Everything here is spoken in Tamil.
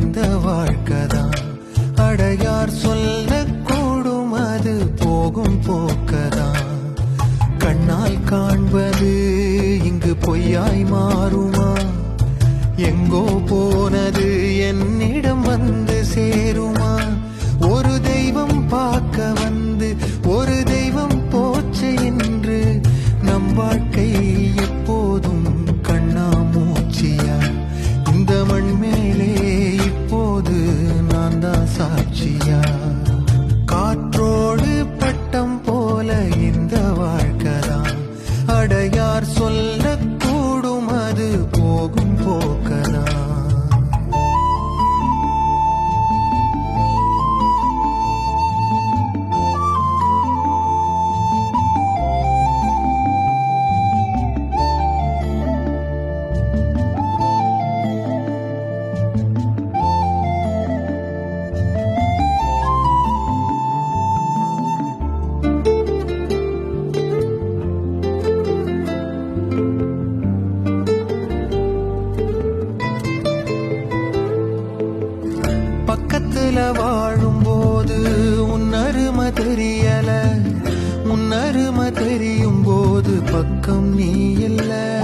இந்த வாழ்க்கதான். அடையார் சொல்லக்கூடும் அது போகும் போக்கதான். கண்ணால் காண்பது இங்கு பொய்யாய் மாறுமா? எங்கோ போனது என்னிடம் வந்து சேருமா? ஒரு தெய்வம் பார்க்க வந்து ஒரு தெய்வம் போச்சு என்று நம் வாழ்க்கை போகும் போக்கதான் பக்கத்துல வாழும்போது உன் அருமை தெரியல. உன் அருமை தெரியும் போது பக்கம் நீ இல்லை.